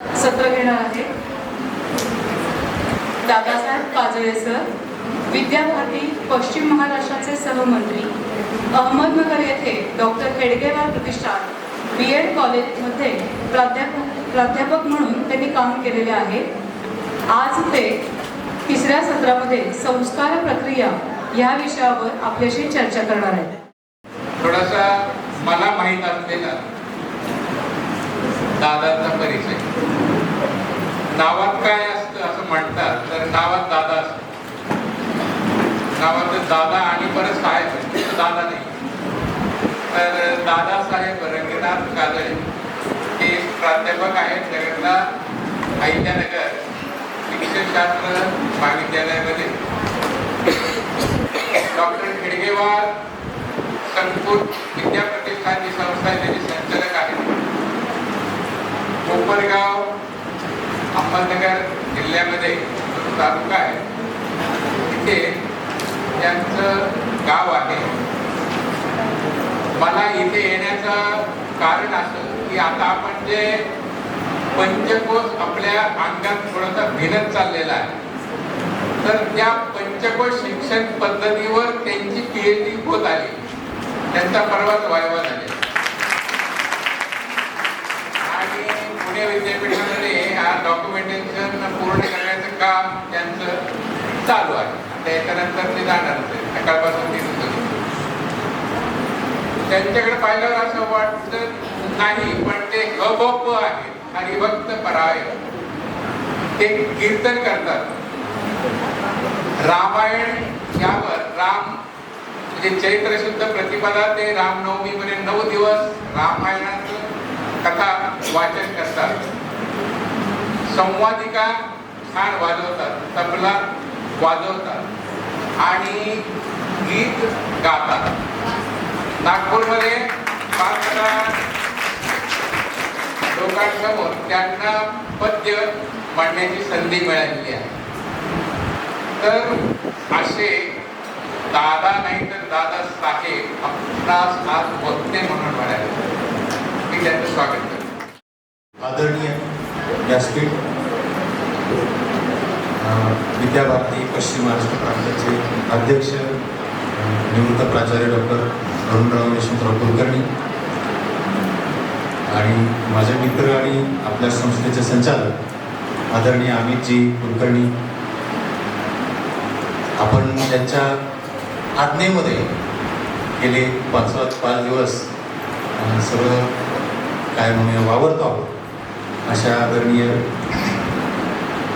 सत्र घेणार आहे. दादासाहेब काजळे सर विद्याभारती पश्चिम महाराष्ट्राचे सहमंत्री अहमदनगर येथे डॉक्टर हेडगेवार प्रतिष्ठान बी एड कॉलेजमध्ये प्राध्यापक प्राध्यापक म्हणून त्यांनी काम केलेले आहे. आज ते तिसऱ्या सत्रामध्ये संस्कार प्रक्रिया या विषयावर आपल्याशी चर्चा करणार आहेत. थोडासा मला माहीत असलेला दादाचा परिचय. नावात काय असतं असं म्हणतात तर नावात दादा असत. नावात दादा आणि परत साहेब आहे. दादा नाही. तर दादासाहेब रंगनाथ काजळे हे प्राध्यापक आहेत नगरला अहिल्यानगर शिक्षणशास्त्र महाविद्यालयामध्ये. डॉक्टर खिडगेवार संकुल विद्या प्रतिष्ठानची संस्था आहे कोपरगाव अहमदनगर जिल्ह्यामध्ये तालुका आहे. तिथे त्यांचं गाव आहे. मला इथे येण्याचं कारण असं की आता आपण जे पंचकोश आपल्या अंगात थोडासा भिनत चाललेला आहे. तर त्या पंचकोश शिक्षण पद्धतीवर त्यांची पीएचडी होत आली. त्यांचा परवाच वायवा झाले आणि पुणे विद्यापीठामध्ये हा डॉक्युमेंटेशन पूर्ण करण्याचं काम त्यांचं चालू आहे. त्याच्यानंतर ते जाणारच आहे सकाळपासून ते त्यांच्याकडे पाहिल्यावर असं वाटत नाही पण ते गप आहे हरिभक्त पराय ते कीर्तन करतात. रामायण यावर राम म्हणजे चैत्र शुद्ध प्रतिपदा ते रामनवमी पर्यंत नऊ दिवस रामायणाचं कथा वाचन करतात. संवादिका छान वाजवतात तबला वाजवतात आणि गीत गातात. नागपूरमध्ये पाच लोकांसमोर त्यांना पद्य मांडण्याची संधी मिळालेली आहे. तर असे दादा नाही तर दादा साहेब आपणास आज वक्ते म्हणून म्हणाले. त्यांचं स्वागत करतो. आदरणीय व्यासपीठ अ, विद्याभारती पश्चिम महाराष्ट्र प्रांताचे अध्यक्ष निवृत्त प्राचार्य डॉक्टर अरुणराव यशवंतराव कुलकर्णी आणि माझे मित्र आणि आपल्या संस्थेचे संचालक आदरणीय अमितजी कुलकर्णी. आपण त्यांच्या आज्ञेमध्ये गेले पाच पाच दिवस सगळं काय म्हणूया वावरतो आहोत अशा आदरणीय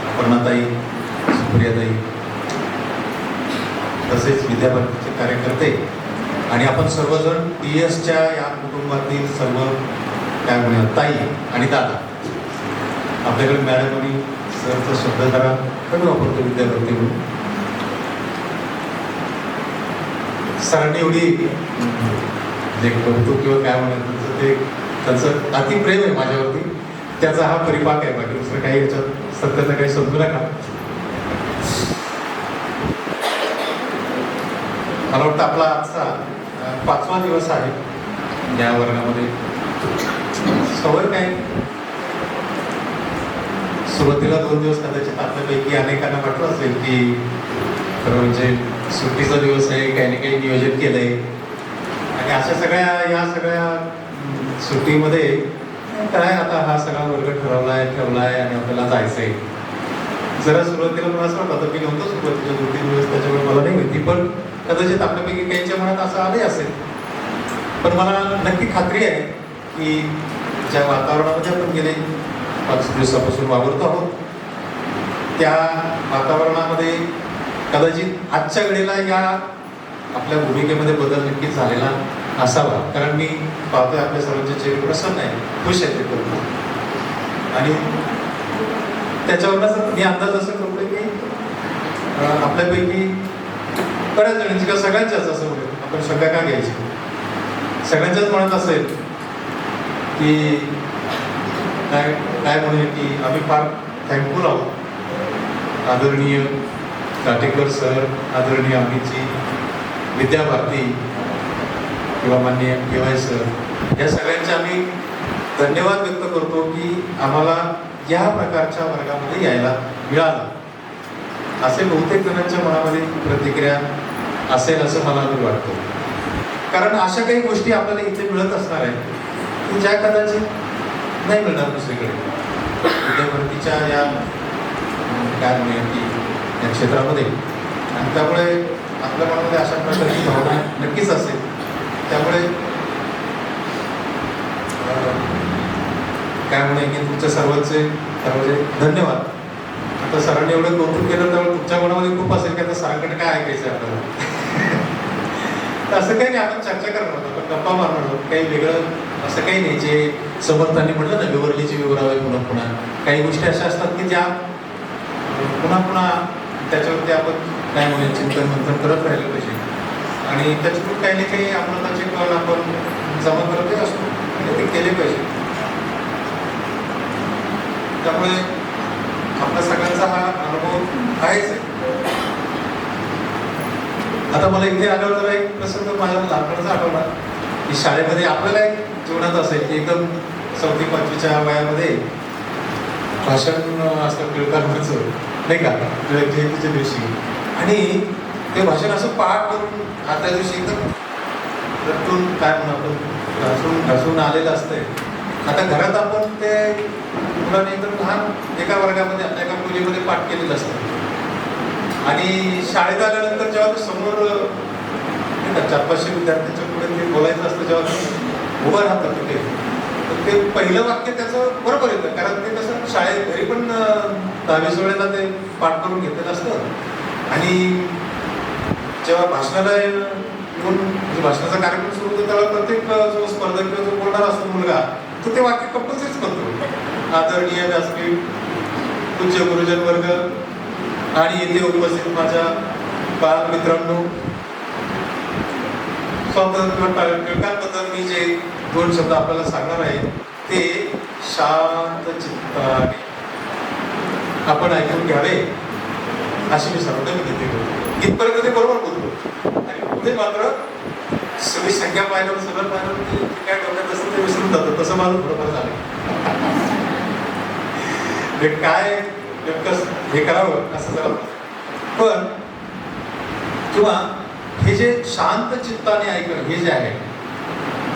अपर्णाताई सुप्रियाताई तसेच विद्यापीठाचे कार्यकर्ते आणि आपण सर्वजण पी एसच्या या कुटुंबातील सर्व काय म्हणूया ताई आणि दादा. आपल्याकडे मॅडम आणि सरचा शब्द जरा कमी वापरतो विद्याभारती म्हणून. सरांनी एवढी जे कौतुक किंवा काय म्हणतात ते त्यांचं अति प्रेम आहे माझ्यावरती. त्याचा हा परिपाक आहे बाकी दुसरं काही याच्यात सत्याचं काही समजू नका. मला वाटतं आपला आजचा पाचवा दिवस आहे. या वर्गामध्ये. सवय काय सुरुवातीला दोन दिवस कदाचित आपल्यापैकी अनेकांना वाटलं असेल की खरं म्हणजे सुट्टीचा दिवस आहे काही ना काही नियोजन केलंय. आणि अशा सगळ्या या सगळ्या सुट्टीमध्ये काय आता हा सगळा वर्ग ठरवलाय ठेवलाय आणि आपल्याला जायचंय. जरा सुरुवातीला मला असं वाटतं मी नव्हतं सुरुवातीच्या दोन तीन दिवस त्याच्यामुळे मला नाही माहिती पण कदाचित आपल्यापैकी काहीच्या मनात असं आले असेल. पण मला नक्की खात्री आहे की ज्या वातावरणामध्ये आपण गेले पाच दिवसापासून वावरतो आहोत त्या वातावरणामध्ये कदाचित आजच्या वेळेला या आपल्या भूमिकेमध्ये बदल नक्कीच झालेला असावा. कारण मी पाहतोय आपल्या सर्वांचे चेहरे प्रसन्न आहे खुश आहे ते करून आणि त्याच्यावरच मी अंदाज असं करतोय की आपल्यापैकी बऱ्याच जणांची किंवा सगळ्यांच्याच असं म्हणूया आपण शंका का घ्यायची? सगळ्यांच्याच म्हणत असेल की काय काय म्हणूया की आम्ही फार थँकफुल आहोत. आदरणीय काटेकर सर आदरणीय अमितजी विद्याभारती किंवा माननीय केवाय सर या सगळ्यांचे आम्ही धन्यवाद व्यक्त करतो की आम्हाला या प्रकारच्या वर्गामध्ये यायला मिळालं. असे बहुतेक जणांच्या मनामध्ये प्रतिक्रिया असेल असं मला वाटतं. कारण अशा काही गोष्टी आपल्याला इथे मिळत असणार आहेत की ज्या कदाचित नाही मिळणार दुसरीकडे. विद्याभरतीच्या या काय म्हणूया की या क्षेत्रामध्ये. आणि त्यामुळे आपल्या मनामध्ये अशा प्रकारची भावना नक्कीच असेल. त्यामुळे काय म्हणे की तुमच्या सर्वांचे म्हणजे धन्यवाद. आता सरांनी एवढं कौतुक केलं त्यामुळे तुमच्या मनामध्ये खूप असेल की आता सरांकडे काय ऐकायचं आपल्याला? तर असं काही नाही आपण चर्चा करणार होतो आपण गप्पा मारणार आहोत काही वेगळं असं काही नाही जे समर्थांनी म्हटलं ना विवरलीची विवरावे पुन्हा पुन्हा. काही गोष्टी अशा असतात की ज्या पुन्हा पुन्हा त्याच्यावरती आपण काय म्हणूया चिंतन मंथन करत राहिलं पाहिजे. आणि त्याच्यातून काही ना काही अमृताचे कण आपण जमा करतच असतो. आणि ते केले पाहिजे. त्यामुळे आपल्या सगळ्यांचा हा अनुभव आहेच. आहे आता मला इथे आल्यावर जरा एक प्रसंग माझ्या लहानपणाचा आठवला. की शाळेमध्ये आपल्याला एक जीवनात असेल की एकदम चौथी पाचवीच्या वयामध्ये भाषण असतं टिळकांवरचं नाही का? टिळक जयंतीच्या दिवशी. आणि ते भाषण असं पाठ करून आता दिवशी एकदम रटून काय म्हणू आपण घासून घासून आलेलं असतंय. आता घरात आपण ते मुलांनी एकदम लहान एका वर्गामध्ये आपल्या एका मुलीमध्ये पाठ केलेलं असतं. आणि शाळेत आल्यानंतर जेव्हा ते समोर चार पाचशे विद्यार्थ्यांच्या पुढे ते बोलायचं असतं जेव्हा ते उभं राहतात तिथे तर ते पहिलं वाक्य त्याचं बरोबर येतं. कारण ते कसं शाळेत घरी पण दहावीस वेळेला ते पाठ करून घेतलेलं असतं. आणि जेव्हा भाषणाला येऊन म्हणजे भाषणाचा कार्यक्रम सुरू होतो त्याला प्रत्येक जो स्पर्धक किंवा जो बोलणार असतो मुलगा तो ते वाक्य कंपल्सरीच करतो. आदरणीय व्यासपीठ पूज्य गुरुजन वर्ग आणि येथे उपस्थित माझ्या बालमित्रांनो स्वातंत्र्य टिळकांबद्दल मी जे दोन शब्द आपल्याला सांगणार आहे ते शांत चित्ताने आपण ऐकून घ्यावे. अशी मी सर्वांना विनंती करतो. इथपर्यंत ते बरोबर बोलतो आणि पुढे मात्र सगळी संख्या पाहिलं सगळं पाहिलं काय डोक्यात असतं ते विसरून जातं. तसं माझं बरोबर झालं ते काय नेमकं हे करावं असं जरा पण किंवा हे जे शांत चित्ताने ऐकणं हे जे आहे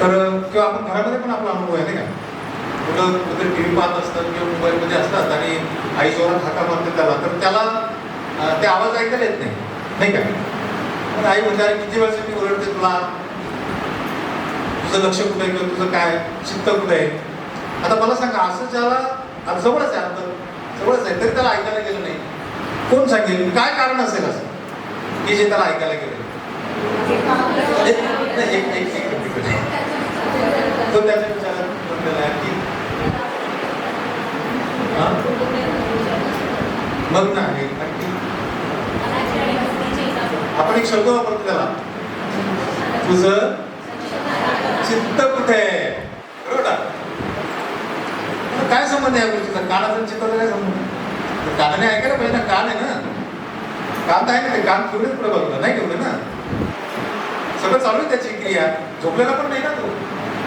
तर किंवा आपण घरामध्ये पण आपला अनुभव आहे नाही का? मुलं कुठे टी व्ही पाहत असतात किंवा मोबाईलमध्ये असतात आणि आई जोरात हाका मारते त्याला तर त्याला ते आवाज ऐकायला येत नाही. नाही का? पण आई म्हणजे किती वर्ष मी ओरडते तुला? तुझं लक्ष कुठे आहे किंवा तुझं काय? चित्त कुठे आहे? आता मला सांगा असं ज्याला जवळच आहे अंतर जवळच आहे तरी त्याला ऐकायला गेलं नाही. कोण सांगेल? काय कारण असेल असं? की जे त्याला ऐकायला गेलं एक- नाही, एक- एक- तो त्याच्या विचारात बसलेला आहे की हा? मग ना आपण एक शब्द वापरतो त्याला. तुझं चित्त कुठे बरोबर? काय संबंध आहे या गोष्टीचा? कानाचा आणि चित्ताचा काय संबंध? कानाने ऐकायला पाहिजे ना कान आहे ना. कान तर आहे ना ते कान ठेवलेच पुढे बघतो नाही ठेवले ना? सगळं चालू आहे त्याची क्रिया. झोपलेला पण नाही ना तो.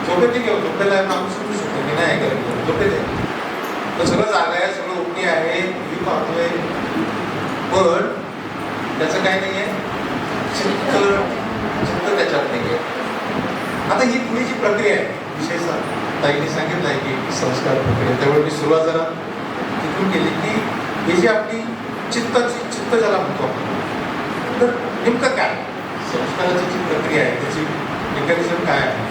झोपेत ठीक घेऊ झोपलेला आहे माणूस सुटू शकतो की नाही ऐकायला झोपेत आहे. तो सगळं जागा आहे सगळं ओके आहे मी पाहतोय. पण त्याचं काय नाही आहे चित्त चित्त त्याच्यात नाही आहे आता ही पुढे जी प्रक्रिया आहे विशेषतः ताईने सांगितलं आहे की संस्कार प्रक्रिया. त्यामुळे मी सुरुवात जरा तिथून केली की ही जी आपली चित्ताची चित्त ज्याला म्हणतो आपण तर नेमकं काय? संस्काराची जी प्रक्रिया आहे त्याची मेकॅनिझम काय आहे?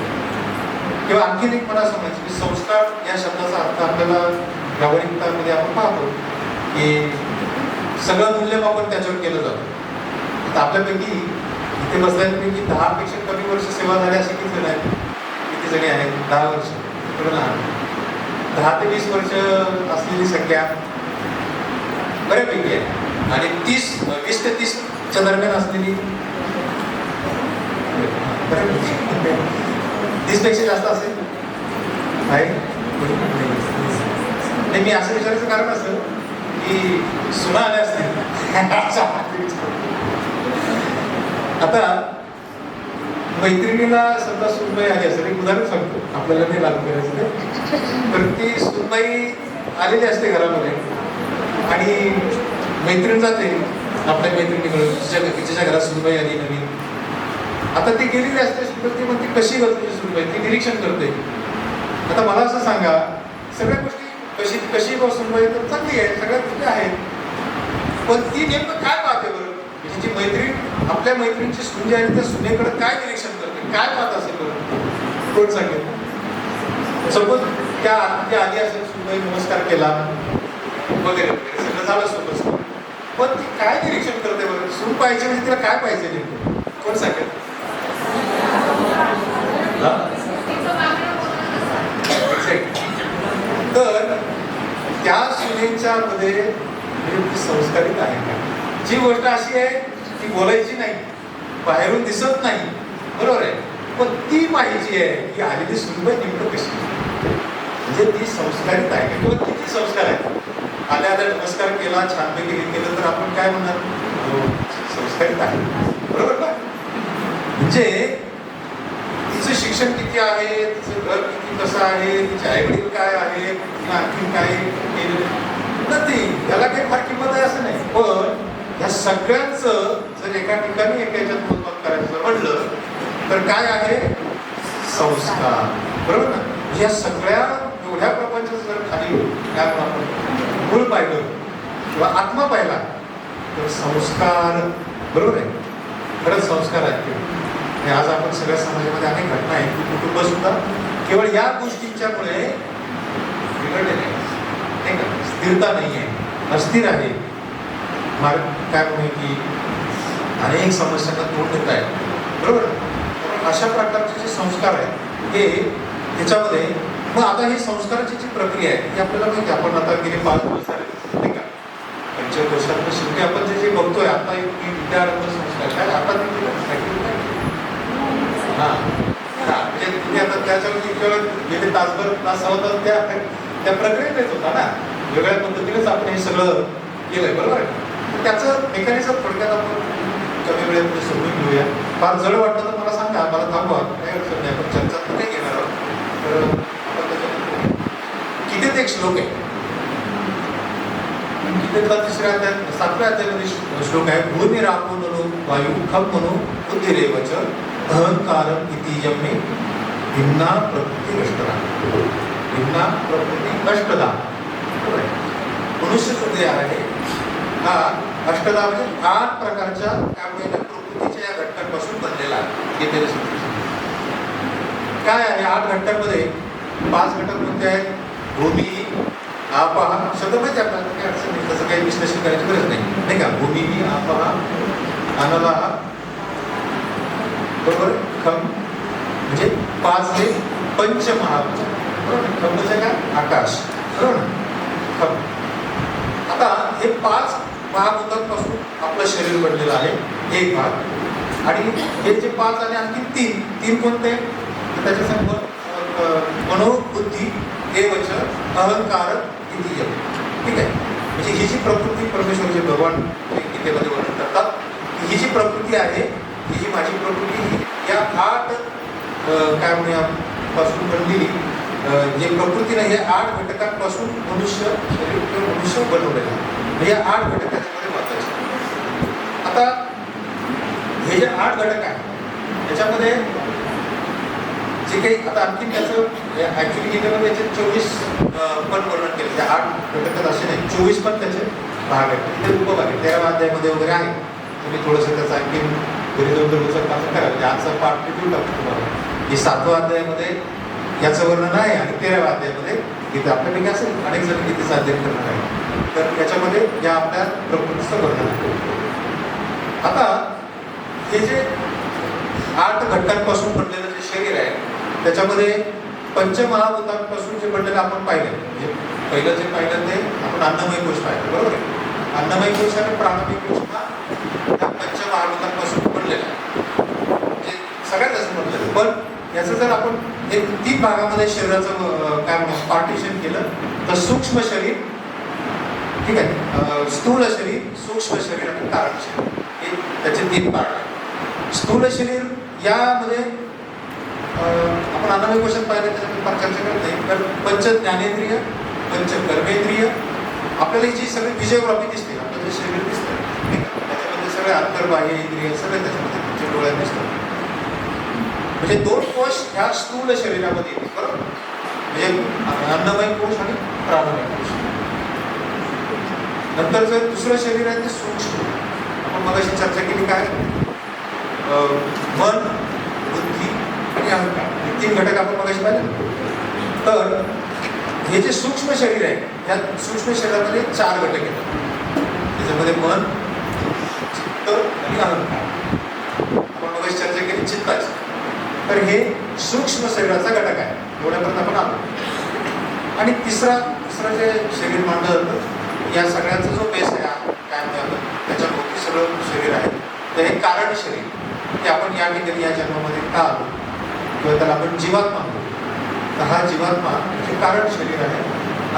किंवा आणखीन एक मला सांगायचं की संस्कार या शब्दाचा अर्थ आपल्याला व्यावहारिकतामध्ये आपण पाहतो की सगळं मूल्यमापन त्याच्यावर केलं जातं. आता आपल्यापैकी इथे बसल्यापैकी दहापेक्षा कमी वर्ष सेवा झाली असे किती जण आहेत किती जणी आहेत दहा वर्ष. थोडं लहान. दहा ते वीस वर्ष असलेली संख्या बऱ्यापैकी आहे. आणि तीस वीस ते तीसच्या दरम्यान असलेली बऱ्यापैकी. तीसपेक्षा जास्त असेल? आहे नाही मी असं विचारायचं कारण असं की सुना आल्या असतील. आता मैत्रिणीला समजा सुनबाई आली असेल एक उदाहरण सांगतो. आपल्याला ते लागू करायचं तर ती सुनबाई आलेली असते घरामध्ये. आणि मैत्रीण जाते आपल्या मैत्रिणीकडे. तिच्या तिच्या घरात सुनबाई आली नवीन. आता ती गेलेली असते सुनबाई. ती म्हणते कशी ग तुझी सुनबाई? ती निरीक्षण करते. आता मला असं सांगा सगळ्या गोष्टी कशी कशी ग सुनबाई? तर चांगली आहे. सगळ्या गोष्टी आहेत. पण ती नेमकं काय पाहते बरं? म्हणजे तिची मैत्रीण आपल्या मैत्रिणीची सून आहे त्या सुनेकडे काय निरीक्षण करते? काय पाहत असेल कोण सांगेल? सपोज त्या आरती आधी असेल सुनबाई नमस्कार केला. वगैरे वगैरे सगळं झालं सोबत. पण ती काय निरीक्षण करते बरं? सून पाहिजे म्हणजे तिला काय पाहिजे नेमकं? कोण सांगेल? तर त्या सुनेच्या मध्ये संस्कारित आहे? जी गोष्ट अशी आहे बोलायची नाही बाहेरून दिसत नाही. बरोबर आहे? पण ती माहिती आहे की आलेली सुनबाई नेमकं कशी? म्हणजे ती संस्कारित आहे किंवा किती संस्कार आहेत? आल्या आल्या नमस्कार केला छानपैकी केलं तर आपण काय म्हणणार? हो, संस्कारित आहे. बरोबर ना? म्हणजे तिचं शिक्षण किती आहे? तिचं घर किती कसं आहे? तिचे आईवडील काय आहे? तिला आणखी काय नथिंग. याला काही फार किंमत आहे असं नाही. पण या सगळ्यांचं एका ठिकाणी एका याच्यात मोजमाप करायचं म्हणलं तर काय आहे? संस्कार. बरोबर ना? या सगळ्या एवढ्या प्रपंचाचं जर खाली काय आपण मूळ पाहिलं किंवा आत्मा पाहिला तर संस्कार बरोबर आहे? खरंच संस्कार आहेत आणि आज आपण सगळ्या समाजामध्ये अनेक घटना आहेत की कुटुंब सुद्धा केवळ या गोष्टींच्यामुळे बिघडलेले आहे. नाही का? स्थिरता नाही आहे अस्थिर आहे. मार्ग काय म्हणू की अनेक समस्यांना तोंड देत आहेत बरोबर? अशा प्रकारचे जे संस्कार आहेत हे त्याच्यामध्ये मग आता ही संस्काराची जी प्रक्रिया आहे ती आपल्याला माहिती आहे. आपण आता गेले पाच दिवस झाले नाही का पंचवर्षात शेवटी आपण जे जे बघतोय आता एक विद्यारंभ संस्कार काय आता केलं? हा. म्हणजे तुम्ही आता त्याच्यावरती केवळ गेले तासभर तास सहा तास त्या त्या प्रक्रियेत येत होता ना? वेगळ्या पद्धतीनेच आपण हे सगळं केलंय बरोबर आहे? त्याचं मेकॅनिझम थोडक्यात आपण कमी वेळेत वेळेमध्ये समजून घेऊया. फार जड वाटलं तर मला सांगा मला थांबवा. काही अडचण नाही आपण चर्चा तर काही घेणार आहोत. तर आपण त्याच्यात एक श्लोक आहे? गीतेतला तिसऱ्या अध्याय सातव्या अध्यायामध्ये श्लोक आहे भूमी राखो ननो वायू खम मनो बुद्धिरेवच अहंकार इति यमे भिन्ना प्रकृती नष्टदा. भिन्ना प्रकृती नष्टदा. मनुष्य हृदय आहे हा अष्टदा म्हणजे आठ प्रकारच्या त्यामुळे प्रकृतीच्या या घटकांपासून बनलेला आहे. काय आहे? आठ घटकांमध्ये पाच घटक कोणते आहेत? भूमी आपहा सगळं माहिती आपल्याला. काही अडचण नाही. तसं काही विश्लेषण करायची गरज नाही. नाही का? भूमी आपहा अनलाहा बरोबर? खम म्हणजे पाच हे पंचमहाभूत बरोबर? खम म्हणजे काय आकाश. बरोबर? खम आता हे पाच महाभूतांपासून आपलं शरीर बनलेलं आहे एक भाग. आणि हे जे पाच आणि आणखी तीन तीन कोणते? त्याच्यासमोर मनोबुद्धी देवच अहंकार इति ठीक आहे? म्हणजे ही जी प्रकृती परमेश्वर जे भगवान हे गीतेमध्ये वर्णन करतात ही जी प्रकृती आहे ही जी माझी प्रकृती या आठ काय म्हणूया पासून बनलेली जे प्रकृतीने हे आठ घटकांपासून मनुष्य शरीर मनुष्य बनवलेलं आहे. हे या आठ घटक त्याच्यामध्ये महत्त्वाचे आता हे जे आठ घटक आहे त्याच्यामध्ये जे काही आता आणखी त्याचं ऍक्च्युली गेल्यामध्ये याचे चोवीस पण वर्णन केले. ते आठ घटक असे नाही. चोवीस पण त्याचे भाग आहेत. ते उपभाग आहे तेरा अध्यायामध्ये वगैरे आहे. तुम्ही थोडंसं त्याचं आणखी घरी दोन दोन उचल काम करा. म्हणजे आजचा पाठ मी देऊ टाकतो तुम्हाला. की सातवा अध्यायामध्ये याचं वर्णन आहे आणि तेराव्या अध्यायामध्ये गीता आपल्यापैकी असेल. अनेक जण गीतेचा अध्ययन करणार आहे तर याच्यामध्ये या आपल्या प्रकृतीचं वर्णन आहे. आता हे जे आठ घटकांपासून बनलेलं जे शरीर आहे त्याच्यामध्ये पंचमहाभूतांपासून जे बनलेलं आपण पाहिलं म्हणजे पहिलं जे पाहिलं ते आपण अन्नमय कोश पाहिलं बरोबर आहे? अन्नमय कोश आणि प्राथमिक कोश हा त्या पंचमहाभूतांपासून बनलेला आहे. म्हणजे सगळ्यात जास्त बनलेलं पण याचं जर आपण एक तीन भागामध्ये शरीराचं काय म्हणू पार्टिशन केलं तर सूक्ष्म शरीर ठीक आहे. स्थूल शरीर सूक्ष्म शरीर आणि कारण शरीर. हे त्याचे तीन पार्ट आहेत. स्थूल शरीर यामध्ये आपण अन्नमय क्वेश्चन पाहिलं त्याच्यामध्ये फार चर्चा करत नाही तर पंच ज्ञानेंद्रिय पंचकर्मेंद्रिय आपल्याला ही जी सगळी फिजिओग्राफी दिसते आपलं जे शरीर दिसतं त्याच्यामध्ये सगळे अंतर्बाह्य इंद्रिय सगळे त्याच्यामध्ये तुमच्या डोळ्यात दिसतात. म्हणजे दोन कोश ह्या स्थूल शरीरामध्ये येते बरोबर? म्हणजे अन्नमय कोश आणि प्राणमय कोश. नंतर जर दुसरं शरीर आहे ते सूक्ष्म आपण मगाशी चर्चा केली काय? मन बुद्धी आणि अहंकार. हे तीन घटक आपण मगाशी पाहिले. तर हे जे सूक्ष्म शरीर आहे त्या सूक्ष्म शरीरामध्ये चार घटक येतात त्याच्यामध्ये मन चित्त आणि अहंकार. आपण मगाशी चर्चा केली चित्ताची. तर हे सूक्ष्म शरीराचा घटक आहे. एवढ्यापर्यंत आपण आलो. आणि तिसरा तिसरं जे शरीर मानलं जातं या सगळ्यांचा जो बेस आहे काय म्हणतो त्याच्या भोवती सगळं शरीर आहे. तर हे कारण शरीर ते आपण या ठिकाणी या जन्मामध्ये का आलो किंवा त्याला आपण जीवात्मा म्हणतो. तर हा जीवात्मा हे कारण शरीर आहे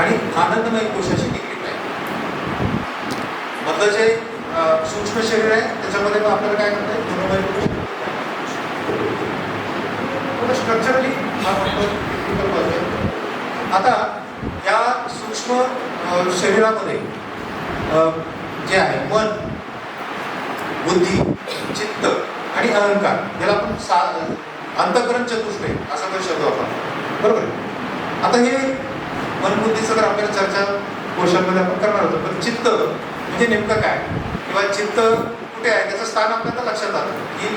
आणि आनंदमय कोशाशी निगडीत आहे. मधलं जे सूक्ष्म शरीर आहे त्याच्यामध्ये मग आपल्याला काय करता येईल? मनोमय कोश. म्हणजे स्ट्रक्चरली हा आता या सूक्ष्म शरीरामध्ये जे आहे मन बुद्धी चित्त आणि अहंकार याला आपण सा अंतकरण चतुष्टय असं पण शब्द आपण. बरोबर? आता हे मन बुद्धीचं तर आपल्याला चर्चा कोशामध्ये आपण करणार होतो पण चित्त म्हणजे नेमकं काय? किंवा चित्त कुठे आहे? त्याचं स्थान आपल्याला लक्षात आलं की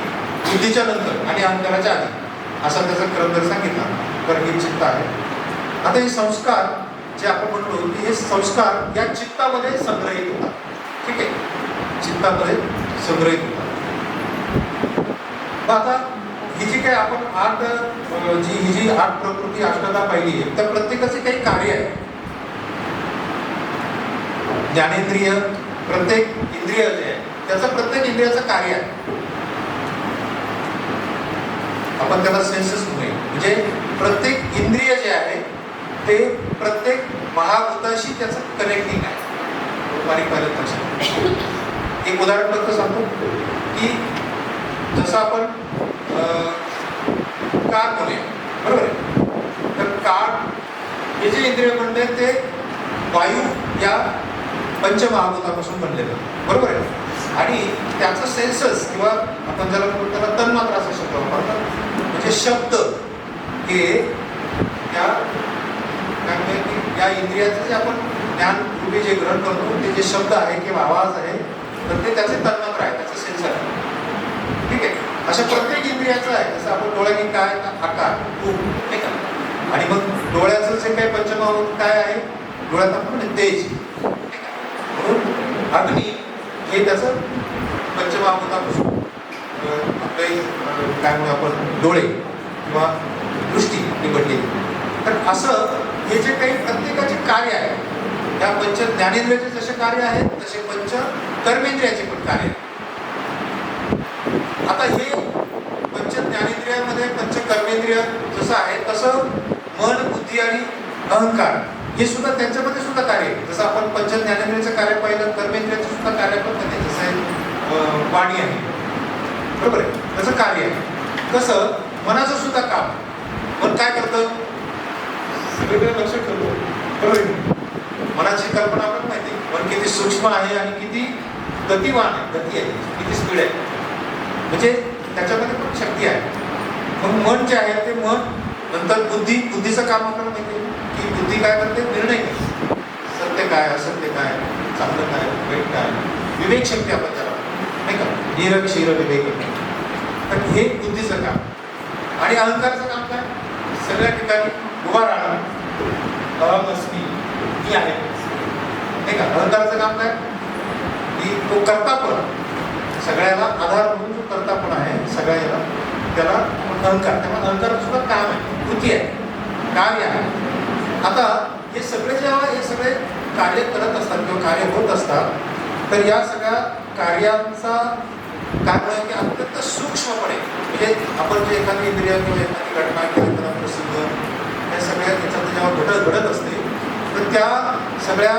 बुद्धीच्या नंतर आणि अहंकाराच्या आधी असा त्याचा क्रम जर सांगितला तर हे चित्त आहे. आता हे संस्कार जे आपण म्हणतो की हे संस्कार या चित्तामध्ये संग्रहित होतात. ठीक आहे? चित्तामध्ये संग्रहित होतात. मग आता ही जी काही आपण आठ जी ही जी आठ प्रकृती अष्टता पाहिली आहे त्या प्रत्येकाचे काही कार्य आहे. ज्ञानेंद्रिय प्रत्येक इंद्रिय जे आहे त्याचं प्रत्येक इंद्रियाचं कार्य आहे. आपण त्याला सेन्सेस म्हणूया. म्हणजे प्रत्येक इंद्रिय जे आहे ते प्रत्येक महाभूताशी त्याचं कनेक्टिंग आहे. बारीक बारीक लक्षात एक उदाहरण फक्त सांगतो की जसं आपण अं, कार म्हणूया बरोबर आहे? तर कार हे जे इंद्रिय बनले ते वायू या पंचमहाभूतापासून बनलेलं बरोबर आहे? आणि त्याचं सेन्सस किंवा आपण ज्याला म्हणतो त्याला तन्मात्रा असा शब्द वापरतात. म्हणजे शब्द हे त्या म्हणूया या इंद्रियाचं जे आपण ज्ञान रूपी जे ग्रहण करतो ते जे शब्द आहे किंवा आवाज आहे तर ते त्याचे तन्मात्र आहे त्याचं सेन्सर आहे. ठीक आहे? अशा प्रत्येक इंद्रियाचं आहे. जसं आपण डोळ्याने काय आकार रूप नाही का आणि मग डोळ्याचं जे काही पंचमहाभूत काय आहे डोळ्यात आपण तेज. ठीक आहे? म्हणून अग्नी हे त्याचं पंचमहाभूतापासून आपले काय म्हणू आपण डोळे किंवा दृष्टी निवडली तर असं हे जे काही प्रत्येकाचे कार्य आहे त्या पंच ज्ञानेंद्रियाचे जसे कार्य आहेत तसे पंच कर्मेंद्रियाचे पण कार्य आहे. आता हे पंच ज्ञानेंद्रियामध्ये पंच कर्मेंद्रिय जसं आहे तसं मन बुद्धी आणि अहंकार हे सुद्धा त्यांच्यामध्ये सुद्धा कार्य आहे. जसं आपण पंच ज्ञानेंद्रियाचं कार्य पाहिलं कर्मेंद्रियाचं सुद्धा कार्य पण त्यांनी जसं आहे पाणी वाणी आहे. बरोबर आहे? त्याचं कार्य आहे. कसं? मनाचं सुद्धा काम. मन काय करतं? सगळीकडे लक्ष ठेवतो बरोबर मनाची कल्पना आपण माहिती. आहे. मन किती सूक्ष्म आहे आणि किती गतिवान आहे. गती आहे. किती स्पीड आहे. म्हणजे त्याच्यामध्ये पण शक्ती आहे. मग मन जे आहे ते मन नंतर बुद्धी. बुद्धीचं काम आपल्याला माहिती आहे की बुद्धी काय करते? निर्णय घेते. सत्य काय असत्य काय चांगलं काय वाईट काय? विवेक शक्ती आपण त्याला नाही का? निरक क्षीर विवेक. तर हे बुद्धीचं काम. आणि अहंकारचं काम काय? सगळ्या ठिकाणी उभा राहणं मी आहे. नाही का अहंकाराचं काम काय? की तो करता पण सगळ्याला आधार म्हणून जो करता पण आहे सगळ्याला त्याला अहंकार त्यामुळे अहंकाराचं सुद्धा काम आहे कृती आहे कार्य आहे. आता हे सगळे जेव्हा हे सगळे कार्य करत असतात किंवा कार्य होत असतात तर या सगळ्या कार्यांचा काय म्हणूया की अत्यंत सूक्ष्मपणे म्हणजे आपण जे एखादी इंद्रिया किंवा एखादी घटना किंवा एखादा प्रसिद्ध या सगळ्या याच्यात जेव्हा घडत घडत असते. तर त्या सगळ्या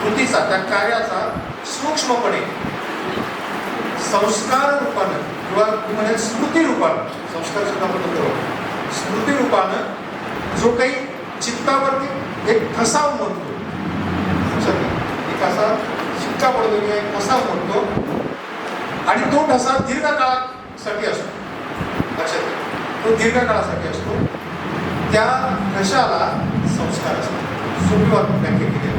कृतीचा त्या कार्याचा सूक्ष्मपणे संस्कार रूपानं किंवा म्हणजे स्मृती रूपानं संस्कार सुद्धा आपण करू स्मृती रूपानं जो काही चित्तावरती एक ठसा म्हणतो. एक असा शिक्का पडतो किंवा एक ठसा उमटतो आणि तो ठसा दीर्घकाळासाठी असतो. लक्षात तो दीर्घकाळासाठी असतो. त्या कशाला संस्कार असतात? सोपी वाट व्याख्या केली.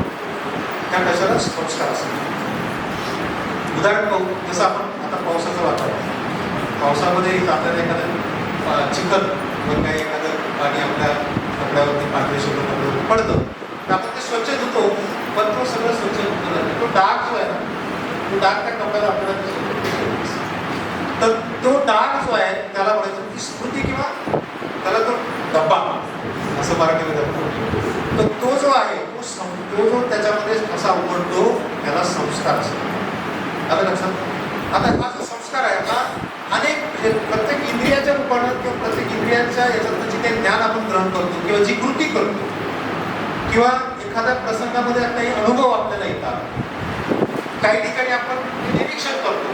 त्या कशाला संस्कार असतात? उदाहरण पाहू. जसं आपण आता पावसाचं वातावरण पावसामध्ये आपल्याला एखादं चिखल मग काही एखादं पाणी आपल्या कपड्यावरती पांढरे शोधून कपड्यावर पडतं. तर आपण ते स्वच्छ धुतो पण तो सगळं स्वच्छ धुतो नाही. तो डाग जो आहे ना तो डाग त्या कपड्याला आपल्याला तर तो डाग जो आहे त्याला म्हणायचं की स्मृती किंवा त्याला तो डब्बा असं मराठीमध्ये आपण तर तो जो आहे तो सं- तो जो त्याच्यामध्ये असा उमटतो त्याला संस्कार असतो आता लक्षात? आता हा जो संस्कार आहे हा अनेक म्हणजे प्रत्येक इंद्रियाच्या रूपानं किंवा प्रत्येक इंद्रियाच्या याच्यात जे काही ज्ञान आपण ग्रहण करतो किंवा जी कृती करतो किंवा एखाद्या प्रसंगामध्ये काही अनुभव आपल्याला येतात. काही ठिकाणी आपण निरीक्षण करतो.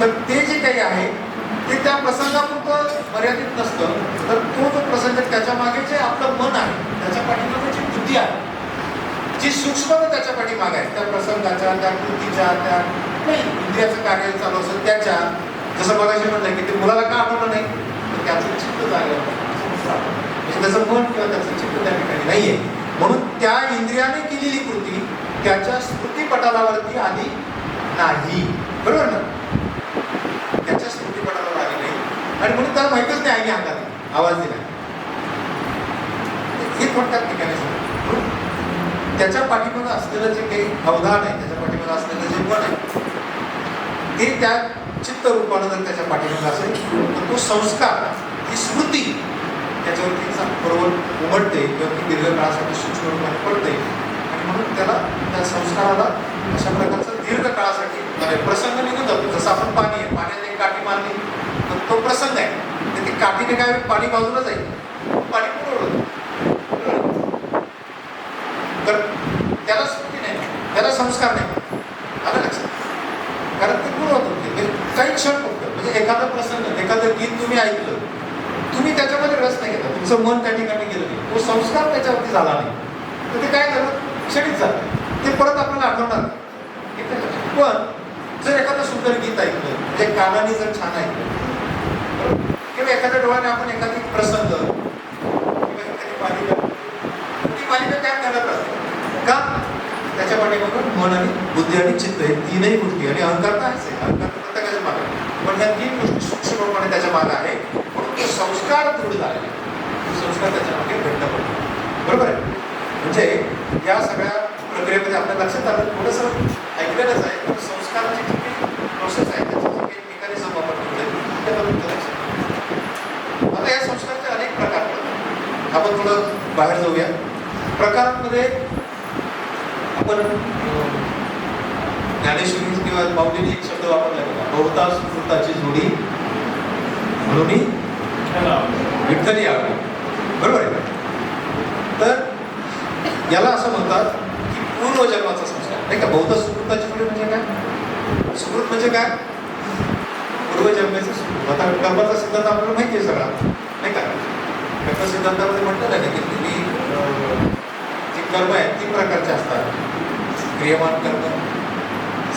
तर ते जे काही आहे ते त्या प्रसंगापुरतं मर्यादित नसतं. तर तो जो प्रसंग त्याच्यामागे जे आपलं मन आहे त्याच्या पाठीमागे जी बुद्धी आहे जी सूक्ष्मता त्याच्या पाठीमागे आहे त्या प्रसंगाच्या त्या कृतीच्या त्या नाही इंद्रियाचं कार्य चालू असेल त्याच्या. जसं मगाशी म्हणलं की ते मुलाला का आठवलं नाही तर त्याचं चित्त झालं म्हणजे त्याचं मन किंवा त्याचं चित्त त्या ठिकाणी नाहीये. म्हणून त्या इंद्रियाने केलेली कृती त्याच्या स्मृतीपटालावरती आली नाही. बरोबर ना त्याच्या स्मृतीपटलावर आली नाही आणि म्हणून त्याला माहितच नाही आईने अंगात आवाज दिला. हे थोडक्यात मेकॅनिझम त्याच्या पाठीमागे असलेलं जे काही अवधान आहे त्याच्या पाठीमध्ये असलेलं जे पण आहे ते त्या चित्तरूपानं जर त्याच्या पाठीमागे असेल तर तो संस्कार ही स्मृती त्याच्यावरती बरोबर उमटते किंवा ती दीर्घकाळासाठी सूक्ष्म रूपाने पडते. आणि म्हणून त्याला त्या संस्काराला अशा प्रकारचं दीर्घकाळासाठी नव्हे प्रसंग निघून जातो. जसं आपण पाणी आहे पाण्यात एक काठी मारली तर तो प्रसंग आहे. तर ती काठीने काय पाणी बाजूला जाईल. पाणी पुरवलं तर त्याला स्मृती नाही. त्याला संस्कार नाही. आलं लक्षात? कारण ते पुरवत होते. म्हणजे ते काही क्षण फक्त. म्हणजे एखादा प्रसंग एखादं गीत तुम्ही ऐकलं. तुम्ही त्याच्यामध्ये रस नाही घेतला. तुमचं मन त्या ठिकाणी गेलं नाही. तो संस्कार त्याच्यावरती झाला नाही. तर ते काय झालं? क्षणित झालं. ते परत आपल्याला आठवणार पण जर एखादं सुंदर गीत ऐकलं म्हणजे कानाने जर छान ऐकलं बरोबर? किंवा एखाद्या डोळ्याने आपण एखादी प्रसंग किंवा एखादी मालिका ती मालिका काय करत असते? का? त्याच्या पाठीमागून मन आणि बुद्धी आणि चित्त हे तीनही गोष्टी आणि अहंकार तर आहे. अहंकार प्रत्येकाच्या मागे पण ह्या तीन गोष्टी सूक्ष्मपणे त्याच्यामागे आहे. म्हणून तो संस्कार दृढ झालेले संस्कार त्याच्यामागे घट्ट पडतो. बरोबर आहे? म्हणजे या सगळ्या प्रक्रियेमध्ये आपल्या लक्षात आलं थोडंसं ऐकलेलंच आहे पण संस्काराची प्रोसेस आहे त्याची जी काही मेकॅनिझम आपण ठेवलंय, त्याबद्दल तुमचं आता या संस्काराचे अनेक प्रकार पडतात आपण थोडं बाहेर जाऊया. प्रकारांमध्ये आपण अं, ज्ञानेश्वरी किंवा माऊलीने एक शब्द वापरला बघा. बहुता सुकृताची जोडी म्हणून विठ्ठल यावे बरोबर आहे तर याला असं म्हणतात की पूर्वजन्माचा संस्कार. नाही का? बहुता सुकृताची जोडी म्हणजे काय? सुकृत म्हणजे काय? पूर्वजन्मेचं सुकृत आता कर्माचा सिद्धांत आपल्याला माहिती आहे सगळा नाही का? कर्म सिद्धांतामध्ये म्हटलं आहे ना की तुम्ही जे जी कर्म आहेत तीन प्रकारचे असतात. क्रियमान कर्म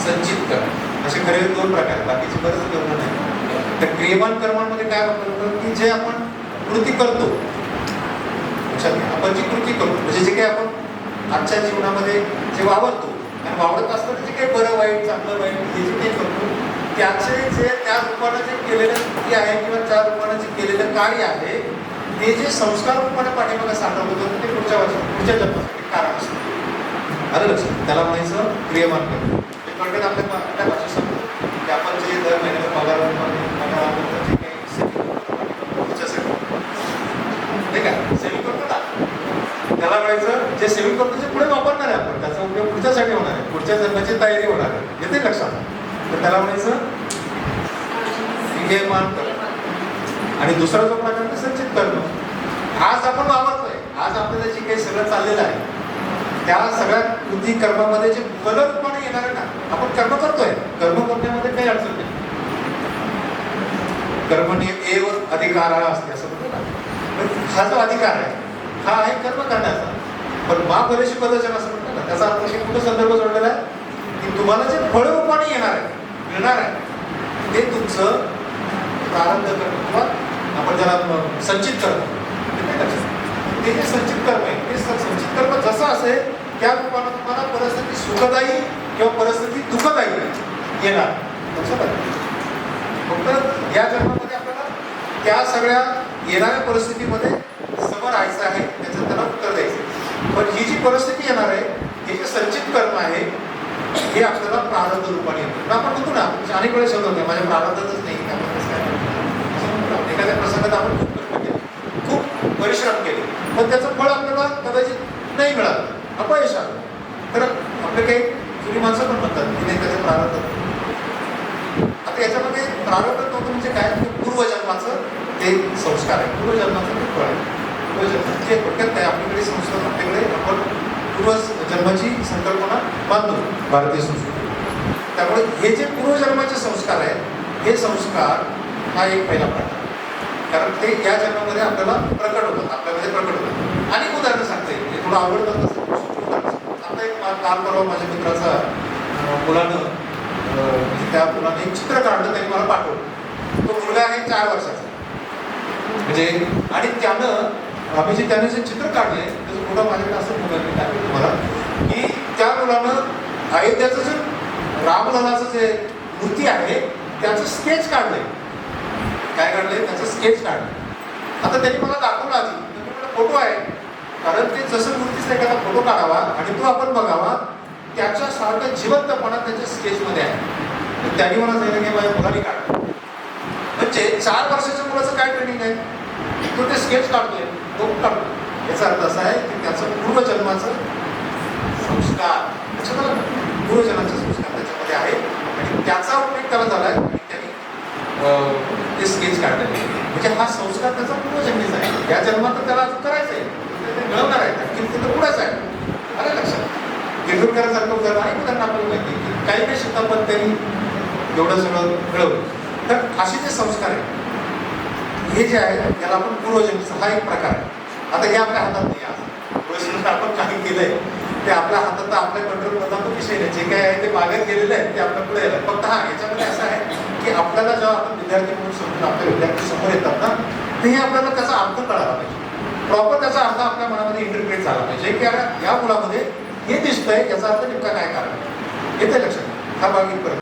संचित कर्म. असे खरे दोन प्रकार आहेत. बाकीचे बरेच कर्म नाही. तर क्रियमान कर्मांमध्ये काय वापरतो की जे आपण कृती करतो. लक्षात घ्या आपण जी कृती करतो म्हणजे जे काही आपण आजच्या जीवनामध्ये जे वावरतो वावरत असताना जे काही बरं वाईट चांगलं वाईट हे जे काही करतो त्याचे जे त्या रूपानं जे केलेलं कृती आहे किंवा त्या रूपानं जे केलेलं कार्य आहे ते जे संस्कार रूपाने पाठीमागे सांगत होतं ते पुढच्या वर्षात पुढच्या जन्मासाठी कारण असतं. आलं लक्षात त्याला म्हणायचं क्रियमान करतो ते थोडक्यात आपल्या आपल्या भाषेत सांगतो. की आपण जे दर महिन्याला पगार पगार जे काही पुढच्यासाठी नाही करतो. ना त्याला म्हणायचं जे सेव्हिंग करतो ते पुढे वापरणार आहे आपण. त्याचा उपयोग पुढच्यासाठी होणार पुढच्या जन्माची तयारी होणार येते लक्षात? तर त्याला म्हणायचं क्रियमान आणि दुसरा जो प्रकार आहे संचित करणं. आज आपण वावरतोय. आज आपल्याला जे काही सगळं चाललेलं आहे त्या सगळ्या कृती कर्मामध्ये जे बलरूपाने येणार आहे ना आपण कर्म करतोय. कर्म करण्यामध्ये काही अडचण नाही. कर्मने एव अधिकार असते असं म्हणतो ना. पण हा जो अधिकार आहे हा आहे कर्म करण्याचा. पण महापरिशी पदचन असं त्याचा अर्थ कुठं संदर्भ जोडलेला आहे? की तुम्हाला जे फळ रूपाने येणार आहे मिळणार आहे ते तुमचं प्रारंभ करणं किंवा आपण ज्याला संचित करणं. ते जे संचित कर्म आहे ते संचित कर्म जसं असेल त्या रूपानं तुम्हाला परिस्थिती सुखदायी किंवा परिस्थिती दुःखदायी येणार. लक्षात आलं? फक्त या जन्मामध्ये आपल्याला त्या सगळ्या येणाऱ्या परिस्थितीमध्ये समोर राहायचं आहे त्याचं त्याला उत्तर द्यायचं पण ही जी परिस्थिती येणार आहे हे जे संचित कर्म आहे हे आपल्याला प्रारब्ध रूपाने येतं. पण आपण म्हणतो ना म्हणजे अनेक वेळेस शोधत नाही माझ्या प्रारब्धातच नाही त्यामुळे काय एखाद्या प्रसंगात आपण खूप खूप परिश्रम केले पण त्याचं फळ आपल्याला कदाचित नाही मिळालं अपयश आलं. तर आपले काही जुनी माणसं पण म्हणतात की नाही त्याचं प्रारब्ध आता याच्यामध्ये प्रारंभ नव्हतं म्हणजे काय? पूर्वजन्माचं ते संस्कार आहे. पूर्वजन्माचं ते फळ आहे. पूर्वजन्म जे थोडक्यात काय आपल्याकडे संस्कार आपल्याकडे आपण पूर्वजन्माची संकल्पना मानतो भारतीय संस्कृती. त्यामुळे हे जे पूर्वजन्माचे संस्कार आहेत हे संस्कार हा एक पहिला प्रकार कारण ते या जन्मामध्ये आपल्याला प्रकट होतात आपल्यामध्ये प्रकट होतात. आणि उदाहरण सांगते हे थोडं आवडतं आता एक काल परवा माझ्या मित्राचा मुलानं त्या मुलाने एक चित्र काढलं त्यांनी मला पाठवलं. तो मुलगा आहे चार वर्षाचा. म्हणजे आणि त्यानं आम्ही जे त्याने जे चित्र काढले मुलं माझ्याकडे असं मुलांनी टाकलं तुम्हाला की त्या मुलानं अयोध्याचं जे रामललाचं जे मूर्ती आहे त्याचं स्केच काढलंय. काय काढलंय? त्याचं स्केच काढलं आता त्यांनी मला दाखवलं आधी. फोटो आहे. कारण ते जसं मूर्तीचा एखादा फोटो काढावा आणि तो आपण बघावा त्याच्या सारखा जिवंतपणा त्याच्या स्केचमध्ये आहे. तर त्यांनी मला सांगितलं की माझ्या मुलांनी काढलं. म्हणजे चार वर्षाच्या मुलाचं काय ट्रेनिंग आहे? तो ते स्केच काढतोय. तो काढतो याचा अर्थ असा आहे की पूर्वजन्माचं संस्कार. लक्षात आलं का? संस्कार त्याच्यामध्ये आहे. आणि त्याचा उपयोग त्याला झालाय. आहे त्यांनी ते स्केच काढलेले म्हणजे हा संस्कार त्याचा पूर्वजन्मीचा आहे. या जन्मात तर त्याला अजून करायचं आहे. ते मिळवणार आहे. आणखी ते तर पुढेच आहे. आलं लक्षात? तेंडुलकरांसारखं उदाहरण आहे उदाहरण आपल्याला माहिती की काही काही शताब्दात त्यांनी एवढं सगळं मिळवलं. तर असे जे संस्कार आहेत हे जे आहे याला आपण पूर्वजन्मीचा हा एक प्रकार आहे. आता हे आपल्या हातात नाही आज आपण काही केलंय. ते आपल्या हातात तर आपल्या कंट्रोल मधला तो विषय नाही. जे काय आहे ते मागत गेलेलं आहे ते आपल्या पुढे येतं फक्त हा याच्यामध्ये असं आहे की आपल्याला जेव्हा आपण विद्यार्थी म्हणून समजून आपले विद्यार्थी समोर येतात ना ते हे आपल्याला त्याचा अर्थ कळाला पाहिजे. प्रॉपर त्याचा अर्थ आपल्या मनामध्ये इंटरप्रेट झाला पाहिजे. की या मुलामध्ये हे दिसतंय याचा अर्थ नेमका काय कारण येते लक्षात हा भाग इथपर्यंत